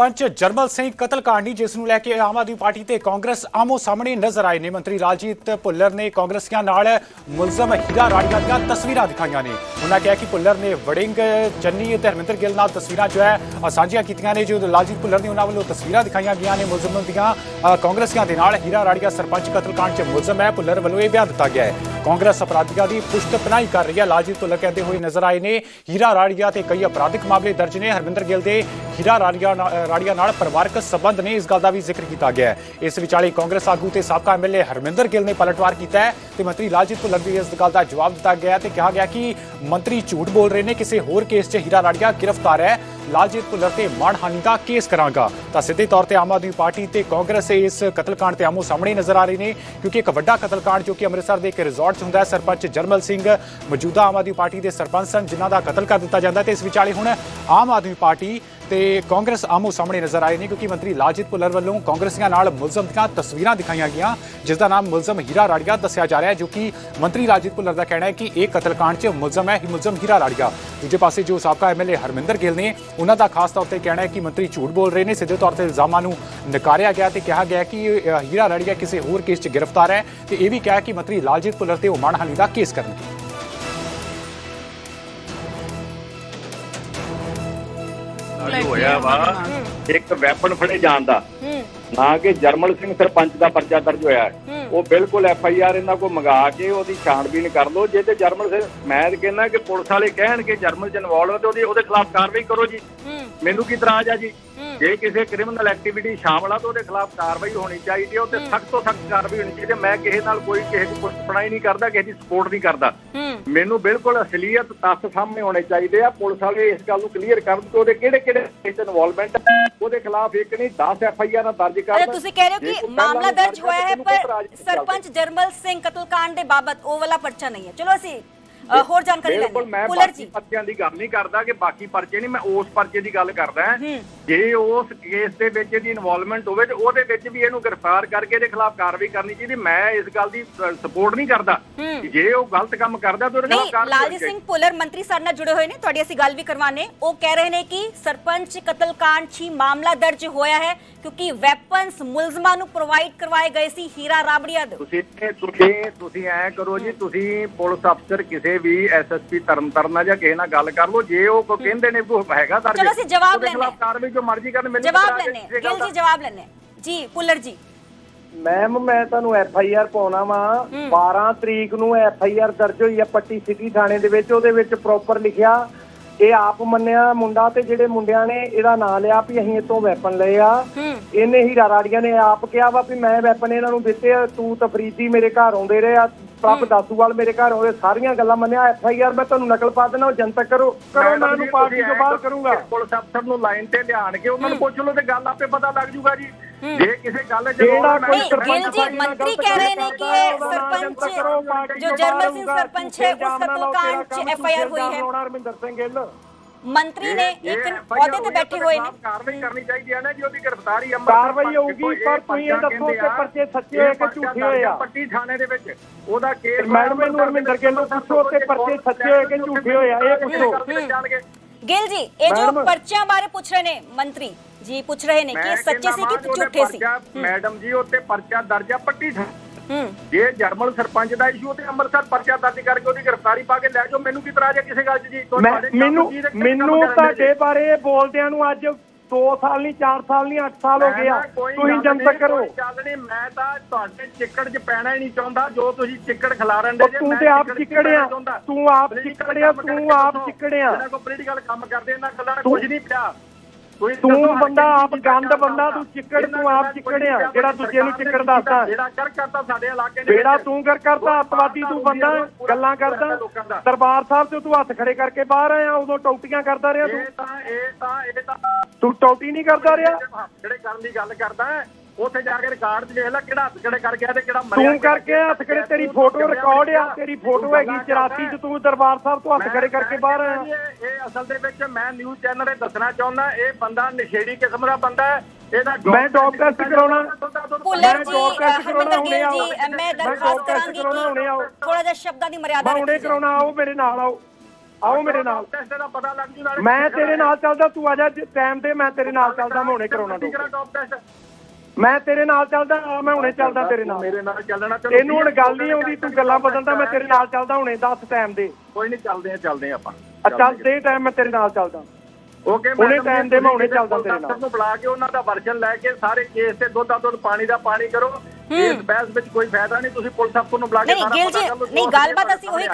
ਸਰਪੰਚ ਜਰਮਲ ਸਿੰਘ ਕਤਲकांडੀ ਜਿਸ ਨੂੰ ਲੈ ਕੇ ਆਮ ਆਦਮੀ ਪਾਰਟੀ ਤੇ ਕਾਂਗਰਸ ਆਮੋ ਸਾਹਮਣੇ ਨਜ਼ਰ ਆਏ ਨੇ। ਮੰਤਰੀ ਰਾਜੀਤ ਭੁੱਲਰ ਨੇ ਕਾਂਗਰਸੀਆਂ ਨਾਲ ਮੁਲਜ਼ਮ ਹੀਰਾ ਰਾਜਨਾਥ ਦੀਆਂ ਤਸਵੀਰਾਂ ਦਿਖਾਈਆਂ ਨੇ। ਉਹਨਾਂ ਕਿਹਾ ਕਿ ਭੁੱਲਰ ਨੇ ਵੜਿੰਗ, ਚੰਨੀ ਤੇ ਹਰਮਿੰਦਰ ਗਿੱਲ ਨਾਲ ਤਸਵੀਰਾਂ ਜੋ ਹੈ ਸਾਂਝੀਆਂ ਕੀਤੀਆਂ ਨੇ, ਜੋ ਰਾਜੀਤ ਭੁੱਲਰ ਨੇ ਉਹਨਾਂ ਵੱਲੋਂ ਤਸਵੀਰਾਂ ਦਿਖਾਈਆਂ ਗਈਆਂ ਨੇ ਮੁਲਜ਼ਮਾਂ ਦੀਆਂ। ਕਾਂਗਰਸੀਆਂ ਦੇ ਨਾਲ ਹੀਰਾ ਰਾੜੀਆ ਸਰਪੰਚ ਕਤਲकांड 'ਚ ਮੁਲਜ਼ਮ ਹੈ। ਭੁੱਲਰ ਵੱਲੋਂ ਇਹ ਬਿਆਨ ਦਿੱਤਾ ਗਿਆ ਹੈ। ਕਾਂਗਰਸ ਅਪਰਾਧੀਆਂ ਦੀ ਪੁਸ਼ਤ ਕਰ ਰਹੀ ਹੈ। ਲਾਲਜੀਤ ਭੁੱਲਰ ਕਹਿੰਦੇ ਹੋਏ ਨਜ਼ਰ ਆਏ ਨੇ, ਹੀਰਾ ਰਾੜੀਆ ਤੇ ਕਈ ਅਪਰਾਧਿਕ ਮਾਮਲੇ ਦਰਜ ਨੇ। ਹਰਮਿੰਦਰ ਗਿੱਲ ਦੇ ਹੀਰਾ ਰਾੜੀਆ ਰਾੜੀਆ ਨਾਲ ਪਰਿਵਾਰਕ ਸਬੰਧ ਨੇ, ਇਸ ਗੱਲ ਦਾ ਵੀ ਜ਼ਿਕਰ ਕੀਤਾ ਗਿਆ ਹੈ। ਇਸ ਵਿਚਾਲੇ ਕਾਂਗਰਸ ਆਗੂ ਤੇ ਸਾਬਕਾ ਐਮਐਲਏ ਹਰਮਿੰਦਰ ਗਿੱਲ ਨੇ ਪਲਟਵਾਰ ਕੀਤਾ ਹੈ ਤੇ ਮੰਤਰੀ ਲਾਲਜੀਤ ਭੁੱਲਰ ਦੀ ਇਸ ਗੱਲ ਦਾ ਜਵਾਬ ਦਿੱਤਾ ਗਿਆ ਹੈ ਤੇ ਕਿਹਾ ਗਿਆ ਕਿ ਮੰਤਰੀ ਝੂਠ ਬੋਲ ਰਹੇ ਨੇ, ਕਿਸੇ ਹੋਰ ਕੇਸ 'ਚ ਹੀਰਾ ਰਾੜੀਆ ਗ੍ਰਿਫਤਾਰ ਹੈ। ਲਾਲਜੀਤ ਭੁੱਲਰ ਤੇ ਮਾਣਹਾਨੀ ਦਾ ਕੇਸ ਕਰਾਂਗਾ। ਤਾਂ ਸਿੱਧੇ ਤੌਰ ਤੇ ਆਮ ਆਦਮੀ ਪਾਰਟੀ ਤੇ ਕਾਂਗਰਸ ਇਸ ਕਤਲकांड ਤੇ ਆਮੋ ਸਾਹਮਣੇ ਨਜ਼ਰ ਆ ਰਹੇ ਨੇ, ਕਿਉਂਕਿ ਇੱਕ ਵੱਡਾ ਕਤਲकांड ਜੋ ਕਿ ਅੰਮ੍ਰਿਤਸਰ ਦੇ ਇੱਕ ਰਿਜ਼ੋਰਟ 'ਚ ਹੁੰਦਾ ਹੈ, ਸਰਪੰਚ ਜਰਮਲ ਸਿੰਘ ਮੌਜੂਦਾ ਆਮ ਆਦਮੀ ਪਾਰਟੀ ਦੇ ਸਰਪੰਚ ਸਨ, ਜਿਨ੍ਹਾਂ ਦਾ ਕਤਲ ਕਰ ਦਿੱਤਾ ਜਾਂਦਾ ਤੇ ਇਸ ਵਿਚਾਲੇ ਹੁਣ ਆਮ ਆਦਮੀ ਪਾਰਟੀ ਤੇ ਕਾਂਗਰਸ ਆਮੋ ਸਾਹਮਣੇ ਨਜ਼ਰ ਆਏ ਨੇ ਕਿਉਂਕਿ ਮੰਤਰੀ ਲਾਲਜੀਤ ਭੁੱਲਰ ਵੱਲੋਂ ਕਾਂਗਰਸੀਆਂ ਨਾਲ ਮੁਲਜ਼ਮ ਦੀਆਂ ਤਸਵੀਰਾਂ ਦਿਖਾਈਆਂ ਗਈਆਂ, ਜਿਸ ਦਾ ਨਾਮ ਮੁਲਜ਼ਮ ਹੀਰਾ ਰਾੜੀਆ ਦੱਸਿਆ ਜਾ ਰਿਹਾ ਹੈ, ਜੋ ਕਿ ਮੰਤਰੀ ਲਾਲਜੀਤ ਭੁੱਲਰ ਦਾ ਕਹਿਣਾ ਹੈ ਕਿ ਇਹ ਕਤਲकांड 'ਚ ਮੁਲਜ਼ਮ ਹੈ ਮੁਲਜ਼ਮ ਹੀਰਾ ਰਾੜੀਆ। ਦੂਜੇ ਪਾਸੇ ਜੋ ਸਾਬਕਾ ਐਮਐਲਏ ਹਰਮਿੰਦਰ ਗਿੱਲ ਨੇ, ਉਹਨਾਂ ਦਾ ਖਾਸ ਤੌਰ ਤੇ ਕਹਿਣਾ ਹੈ ਕਿ ਮੰਤਰੀ ਝੂਠ ਬੋਲ ਰਹੇ ਨੇ, ਸਿੱਧੇ ਤੌਰ ਤੇ ਇਲਜ਼ਾਮਾਂ ਨੂੰ ਨਕਾਰਿਆ ਗਿਆ ਤੇ ਕਿਹਾ ਗਿਆ ਕਿ ਹੀਰਾ ਰਾੜੀਆ ਕਿਸੇ ਹੋਰ ਕੇਸ 'ਚ ਗ੍ਰਿਫਤਾਰ ਹੈ ਤੇ ਇਹ ਵੀ ਕਿਹਾ ਕਿ ਮੰਤਰੀ ਲਾਲਜੀਤ ਭੁੱਲਰ ਤੇ ਉਹ ਮਾਣਹਾਨੀ ਦਾ ਕੇਸ ਕਰਨਗੇ। ਲਾਗੂ ਹੋਇਆ ਵਾ। ਇੱਕ ਵੈਪਨ ਫੜੇ ਜਾਣ ਦਾ। ਨਾ ਕਿ ਜਰਮਲ ਸਿੰਘ ਸਰਪੰਚ ਦਾ ਪਰਚਾ ਦਰਜ ਹੋਇਆ ਹੈ। ਉਹ ਬਿਲਕੁਲ ਐਫ ਆਈ ਆਰ ਇਹਨਾਂ ਕੋ ਮੰਗਾ ਕੇ ਉਹਦੀ ਛਾਣਬੀਨ ਕਰ ਲਓ। ਜੇ ਤੇ ਜਰਮਲ ਸਿੰਘ ਮੈਂ ਕਹਿੰਦਾ ਕਿ ਪੁਲਿਸ ਵਾਲੇ ਕਹਿਣ ਕਿ ਜਰਮਲ ਹੈ ਤੇ ਉਹਦੀ ਉਹਦੇ ਖਿਲਾਫ ਕਾਰਵਾਈ ਕਰੋ ਜੀ। ਮੈਨੂੰ ਕੀ ਇਤਰਾਜ਼ ਆ ਜੀ? ਜੇ ਕਿਸੇ ਕ੍ਰਿਮੀਨਲ ਐਕਟੀਵਿਟੀ ਸ਼ਾਮਲ ਆ ਤਾਂ ਉਹਦੇ ਖਿਲਾਫ ਕਾਰਵਾਈ ਹੋਣੀ ਚਾਹੀਦੀ ਹੈ ਉਹ ਤੇ ਸਖਤ ਤੋਂ ਸਖਤ ਕਾਰਵਾਈ ਹੋਣੀ ਚਾਹੀਦੀ ਹੈ ਮੈਂ ਕਿਸੇ ਨਾਲ ਕੋਈ ਕਿਸੇ ਦੀ ਪੁਸ਼ਤਪਣਾਈ ਨਹੀਂ ਕਰਦਾ ਕਿਸੇ ਦੀ ਸਪੋਰਟ ਨਹੀਂ ਕਰਦਾ। ਮੈਨੂੰ ਬਿਲਕੁਲ ਅਸਲੀਅਤ ਤੱਥ ਸਾਹਮਣੇ ਹੋਣੇ ਚਾਹੀਦੇ ਆ। ਪੁਲਿਸ ਵਾਲੇ ਇਸ ਗੱਲ ਨੂੰ ਕਲੀਅਰ ਕਰਨ ਕਿ ਉਹਦੇ ਕਿਹੜੇ ਕਿਹੜੇ ਕੇਸ ਇਨਵੋਲਵਮੈਂਟ ਉਹਦੇ ਖਿਲਾਫ ਇੱਕ ਨਹੀਂ 10 ਐਫ ਆਈ ਆਰ ਦਰਜ ਕਰ ਤੁਸੀਂ ਕਹਿ ਰਹੇ ਹੋ ਕਿ ਮਾਮਲਾ ਦਰਜ ਹੋਇਆ ਹੈ ਪਰ ਸਰਪੰਚ ਜਰਮਲ ਸਿੰਘ ਕਤਲकांड ਦੇ ਬਾਬਤ ਉਹ ਵਾਲਾ ਪਰਚਾ ਨਹੀਂ ਹੈ। ਚਲੋ ਅਸੀਂ ਹੋਰ ਜਾਣਕਾਰੀ ਬਿਲਕੁਲ ਲੈਣੀ ਮੈਂ ਪੁਲਰ ਬਾਕੀ ਜੀ। ਪਰਚਿਆਂ ਦੀ ਗੱਲ ਨਹੀਂ ਕਰਦਾ ਕਿ ਬਾਕੀ ਪਰਚੇ ਨਹੀਂ ਮੈਂ ਉਸ ਪਰਚੇ ਦੀ ਗੱਲ ਕਰਦਾ। ਜੇ ਉਸ ਕੇਸ ਦੇ ਵਿੱਚ ਇਹਦੀ ਇਨਵੋਲਵਮੈਂਟ ਹੋਵੇ ਤੇ ਉਹਦੇ ਵਿੱਚ ਵੀ ਇਹਨੂੰ ਗ੍ਰਿਫਤਾਰ ਕਰਕੇ ਇਹਦੇ ਖਿਲਾਫ ਕਾਰਵਾਈ ਕਰਨੀ ਚਾਹੀਦੀ। ਮੈਂ ਇਸ ਗੱਲ ਦੀ ਸਪੋਰਟ ਨਹੀਂ ਕਰਦਾ ਜੇ ਉਹ ਗਲਤ ਕੰਮ ਕਰਦਾ ਤਾਂ ਉਹਦੇ ਖਿਲਾਫ ਕਾਰਵਾਈ ਲਾਲਜੀਤ ਸਿੰਘ ਪੁਲਰ ਮੰਤਰੀ ਸਾਡੇ ਨਾਲ ਜੁੜੇ ਹੋਏ ਨੇ ਤੁਹਾਡੀ ਅਸੀਂ ਗੱਲ ਵੀ ਕਰਵਾਣੇ ਉਹ ਕਹਿ ਰਹੇ ਨੇ ਕਿ ਸਰਪੰਚ ਕਤਲकांड 'ਚ ਹੀ ਮਾਮਲਾ ਦਰਜ ਹੋਇਆ ਹੈ ਕਿਉਂਕਿ ਵੈਪਨਸ ਮੁਲਜ਼ਮਾਂ ਨੂੰ ਪ੍ਰੋਵਾਈਡ ਕਰਵਾਏ ਗਏ ਸੀ ਹੀਰਾ ਰਾਬੜੀਆ ਦੇ। ਤੁਸੀਂ ਤੁਸੀਂ ਤੁਸੀਂ ਐ ਕਰੋ ਜੀ ਤੁਸੀਂ ਪੁਲਿਸ ਅਫਸਰ ਕਿਸੇ ਵੀ ਐਸਐਸਪੀ ਤਰਨਤਾਰਨ ਨਾਲ ਜਾਂ ਕਿਸੇ ਨਾਲ ਗੱਲ ਕਰ ਲਓ ਜੇ ਉਹ ਕੋ ਕਹਿੰਦੇ ਨੇ ਕੋਈ ਹੈਗਾ ਦਰਜ ਚਲੋ ਅਸੀਂ ਜਵਾਬ ਖਿਲਾਫ ਲੈਂਦੇ। ਕਾਰਵਾਈ ਜੋ ਮਰਜ਼ੀ ਕਰਨ ਮੈਨੂੰ ਜਵਾਬ ਹੈ। ਲੈਣੇ ਗੱਲ। ਜੀ ਜਵਾਬ ਲੈਣੇ ਜੀ ਪੁਲਰ ਜੀ। ਮੈਮ ਮੈਂ ਤੁਹਾਨੂੰ ਐਫ ਆਈ ਆਰ ਪਾਉਣਾ ਵਾ। 12 ਤਰੀਕ ਨੂੰ ਐਫ ਆਈ ਆਰ ਦਰਜ ਹੋਈ ਆ ਪੱਟੀ ਸਿਟੀ ਥਾਣੇ ਦੇ ਵਿੱਚ ਉਹਦੇ ਵਿੱਚ ਪ੍ਰੋਪਰ ਲਿਖਿਆ। ਇਹ ਆਪ ਮੰਨਿਆ ਮੁੰਡਾ ਤੇ ਜਿਹੜੇ ਮੁੰਡਿਆਂ ਨੇ ਇਹਦਾ ਨਾਂ ਲਿਆ ਵੀ ਅਸੀਂ ਇਤੋਂ ਵੈਪਨ ਲਏ ਆ। ਇਹਨੇ ਹੀ ਰਾੜੀਆਂ ਨੇ ਆਪ ਕਿਹਾ ਵਾ ਵੀ ਮੈਂ ਵੈਪਨ ਇਹਨਾਂ ਨੂੰ ਦਿੱਤੇ ਆ ਤੂੰ ਤਫਰੀਦੀ ਮੇਰੇ ਘਰ ਆਉਂਦੇ ਰਹੇ ਆ ਪ੍ਰਭ ਦਾਸੂਵਾਲ ਮੇਰੇ ਘਰ ਆਉਂਦੇ ਸਾਰੀਆਂ ਗੱਲਾਂ ਮੰਨਿਆ ਐਫ ਆਈ ਆਰ ਮੈਂ ਤੁਹਾਨੂੰ ਨਕਲ ਪਾ ਦੇਣਾ ਉਹ ਜਨਤਕ ਕਰੋ ਕਰੋ ਮੈਂ ਉਹਨੂੰ ਪਾਰਟੀ ਤੋਂ ਬਾਹਰ ਕਰੂੰਗਾ। ਪੁਲਿਸ ਅਫਸਰ ਨੂੰ ਲਾਈਨ ਤੇ ਲਿਆਣ ਕੇ ਉਹਨਾਂ ਨੂੰ ਪੁੱਛ ਲਓ ਤੇ ਗੱਲ ਆਪੇ ਪਤਾ ਲੱਗ ਜੂਗਾ ਜੀ। ਜੇ ਕਿਸੇ ਗੱਲ 'ਚ ਜਿਹੜਾ ਕੋਈ ਸਰਪੰਚ ਗਿਲ ਜੀ ਮੰਤਰੀ ਕਹਿ ਰਹੇ ਨੇ ਕਿ ਇਹ ਸਰਪੰਚ ਜੋ ਬਾਹਰ ਸਿੰਘ ਸਰਪੰਚ ਹੈ ਉਸ ਨਾ ਕਤਲकांड 'ਚ ਐਫ ਆਈ ਆਰ ਹੋਈ ਹੈ। ਹਰਮਿੰਦਰ ਸਿੰਘ ਗਿੱਲ। ਮੰਤਰੀ ਨੇ ਇੱਕ ਅਹੁਦੇ ਤੇ ਬੈਠੇ ਹੋਏ ਨੇ। ਕਾਰਵਾਈ ਕਰਨੀ ਚਾਹੀਦੀ ਹੈ ਨਾ ਜੀ ਉਹਦੀ ਗ੍ਰਿਫਤਾਰੀ ਅੰਮ੍ਰਿਤਸਰ ਕਾਰਵਾਈ ਹੋਊਗੀ, ਪਰ ਤੁਸੀਂ ਇਹ ਦੱਸੋ ਕਿ ਪਰਚੇ ਸੱਚੇ ਹੋਏ ਕਿ ਝੂਠੇ ਹੋਏ ਆ? ਪੱਟੀ ਥਾਣੇ ਦੇ ਵਿੱਚ ਉਹਦਾ ਕੇਸ ਮੈਡਮ ਮੈਨੂੰ ਹਰਮਿੰਦਰ ਗਿੱਲ ਨੂੰ ਪੁੱਛੋ ਕਿ ਪਰਚੇ ਸੱਚੇ ਹੋਏ ਕਿ ਝੂਠੇ ਹੋਏ ਆ, ਇਹ ਪੁੱਛੋ। ਗਿਲ ਜੀ ਇਹ ਜੋ ਪਰਚਿਆਂ ਬਾਰੇ ਪੁੱਛ ਰਹੇ ਨੇ ਮੰਤਰੀ ਜੀ ਪੁੱਛ ਰਹੇ ਨੇ ਕਿ ਸੱਚੇ ਸੀ ਕਿ ਝੂਠੇ ਸੀ? ਮੈਡਮ ਜੀ ਉੱਤੇ ਪਰਚਾ ਦਰਜ ਆ ਪੱਟੀ ਜੇ ਜਰਮਲ ਸਰਪੰਚ ਦਾ ਇਸ਼ੂ ਤੇ ਅੰਮ੍ਰਿਤਸਰ ਪਰਚਾ ਦਰਜ ਕਰਕੇ ਉਹਦੀ ਗ੍ਰਿਫਤਾਰੀ ਪਾ ਕੇ ਲੈ ਜਾਓ ਮੈਨੂੰ ਕੀ ਇਤਰਾਜ਼ ਹੈ ਕਿਸੇ ਗੱਲ 'ਚ ਜੀ? ਮੈਨੂੰ ਮੈਨੂੰ ਤੁਹਾਡੇ? ਬਾਰੇ ਬੋਲਦਿਆਂ ਨੂੰ ਅੱਜ 2 ਸਾਲ ਨਹੀਂ 4 ਸਾਲ ਨਹੀਂ 8 ਸਾਲ ਹੋ ਗਿਆ। ਤੁਸੀਂ ਜਨਤਕ ਕਰੋ। ਨਹੀਂ ਮੈਂ ਤਾਂ ਤੁਹਾਡੇ ਚਿੱਕੜ 'ਚ ਪੈਣਾ ਹੀ ਨਹੀਂ ਚਾਹੁੰਦਾ ਜੋ ਤੁਸੀਂ ਚਿੱਕੜ ਖਿਲਾਰਨ ਦੇ ਤੂੰ ਤੇ ਆਪ ਚਿੱਕੜਿਆ। ਤੂੰ ਆਪ ਚਿੱਕੜਿਆ ਤੂੰ ਆਪ ਚਿੱਕੜਿਆ। ਕੋ ਪੋਲੀਟੀਕਲ ਕੰਮ ਕਰਦੇ ਇਹਨਾਂ ਗੱਲਾਂ ਕੁਝ ਨਹੀਂ ਪਿਆ। ਤੂੰ ਬੰਦਾ ਆਪ ਗੰਦ ਬੰਦਾ, ਤੂੰ ਚਿੱਕੜ, ਤੂੰ ਆਪ ਚਿੱਕੜਿਆ, ਜਿਹੜਾ ਦੂਜੇ ਨੂੰ ਚਿੱਕੜ ਦੱਸਦਾ। ਜਿਹੜਾ ਕਰ ਕਰਤਾ ਸਾਡੇ ਇਲਾਕੇ ਵਿੱਚ। ਤੂੰ ਕਰ ਕਰਦਾ ਅੱਤਵਾਦੀ ਤੂੰ ਬੰਦਾ ਗੱਲਾਂ ਕਰਦਾ ਦਰਬਾਰ ਸਾਹਿਬ ਤੇ ਤੂੰ ਹੱਥ ਖੜੇ ਕਰਕੇ ਬਾਹਰ ਆਇਆ ਉਦੋਂ ਟੌਟੀਆਂ ਕਰਦਾ ਰਿਹਾ ਤੂੰ। ਇਹ ਤਾਂ ਇਹ ਤਾਂ ਇਹ ਤਾਂ ਤੂੰ ਟੌਟੀ ਨਹੀਂ ਕਰਦਾ ਰਿਹਾ? ਜਿਹੜੇ ਕਰਨ ਦੀ ਗੱਲ ਕਰਦਾ ਹੈ, ਉੱਥੇ ਜਾ ਕੇ ਰਿਕਾਰਡ 'ਚ ਵੇਖ ਲੈ ਕਿਹੜਾ ਹੱਥ ਖੜੇ ਕਰ ਗਿਆ ਤੇ ਕਿਹੜਾ ਮਰਿਆ ਤੂੰ ਕਰਕੇ ਹੱਥ ਖੜੇ ਤੇਰੀ ਫੋਟੋ ਰਿਕਾਰਡ ਆ ਤੇਰੀ ਫੋਟੋ ਹੈਗੀ 84 ਚ ਤੂੰ ਦਰਬਾਰ ਸਾਹਿਬ ਤੋਂ ਹੱਥ ਖੜੇ ਕਰਕੇ ਬਾਹਰ। ਆਇਆ ਇਹ ਅਸਲ ਦੇ ਵਿੱਚ ਮੈਂ ਨਿਊਜ਼ ਚੈਨਲ ਤੇ ਦੱਸਣਾ ਚਾਹੁੰਦਾ ਇਹ ਬੰਦਾ ਨਸ਼ੇੜੀ ਕਿਸਮ ਦਾ ਬੰਦਾ ਹੈ ਇਹਦਾ ਮੈਂ ਡੋਪ ਟੈਸਟ ਕਰਾਉਣਾ। ਪੁੱਲਰ ਮੈਂ ਜੀ ਹਰਮਿੰਦਰ ਗਿੱਲ। ਮੈਂ test ਕਰਾਂਗੀ। ਕਿ ਥੋੜਾ ਜਿਹਾ ਸ਼ਬਦਾਂ ਦੀ ਮਰਿਆਦਾ ਮੈਂ ਹੁਣੇ। ਕਰਾਉਣਾ ਆਓ ਮੇਰੇ ਨਾਲ ਆਓ। ਆਓ ਮੇਰੇ ਨਾਲ। ਟੈਸਟ ਦਾ ਪਤਾ ਲੱਗ ਜੂ ਨਾਲੇ ਮੈਂ ਤੇਰੇ ਨਾਲ ਚੱਲਦਾ ਤੂੰ ਆ ਜਾ ਟਾਈਮ ਤੇ ਮੈਂ ਤੇਰੇ ਨਾਲ ਚੱਲਦਾ ਮੈਂ ਹੁਣੇ ਕਰਾਉਣਾ ਟੌਪ ਟੈਸਟ ਮੈਂ ਤੇਰੇ ਨਾਲ ਚੱਲਦਾ ਆ ਮੈਂ ਹੁਣੇ ਚੱਲਦਾ ਤੇਰੇ ਨਾਲ। ਮੇਰੇ ਨਾਲ ਚੱਲਣਾ ਚਲੋ ਤੈਨੂੰ ਹੁਣ ਗੱਲ ਨਹੀਂ ਆਉਂਦੀ ਤੂੰ ਗੱਲਾਂ ਬਦਲਦਾ ਮੈਂ ਤੇਰੇ ਨਾਲ ਚੱਲਦਾ ਹੁਣੇ 10 ਟਾਈਮ ਦੇ। ਕੋਈ ਨਹੀਂ ਚੱਲਦੇ ਆ ਚੱਲਦੇ ਆ ਆਪਾਂ। ਆ ਚੱਲ ਦੇ ਟਾਈਮ ਮੈਂ ਤੇਰੇ ਨਾਲ ਚੱਲਦਾ। ਓਕੇ ਹੁਣੇ time ਦੇ ਮੈਂ ਹੁਣੇ ਚੱਲਦਾ ਤੇਰੇ ਨਾਲ। ਨੂੰ ਬੁਲਾ ਕੇ ਉਹਨਾਂ ਦਾ ਵਰਜਨ ਲੈ ਕੇ ਸਾਰੇ ਕੇਸ ਤੇ ਦੁੱਧ ਦਾ ਦੁੱਧ ਪਾਣੀ ਦਾ ਪਾਣੀ ਕਰੋ। ਇਸ ਬਹਿਸ ਵਿੱਚ ਕੋਈ ਫਾਇਦਾ ਨਹੀਂ ਤੁਸੀਂ ਪੁਲਿਸ ਅਫਸਰ ਨੂੰ ਬੁਲਾ ਕੇ ਨਹੀਂ ਗਿਲ ਪਤਾ ਜੀ ਕਰ ਲਓ, ਨਹੀਂ ਜੋ ਗੱਲਬਾਤ ਸਾਡੇ ਅਸੀਂ ਉਹੀ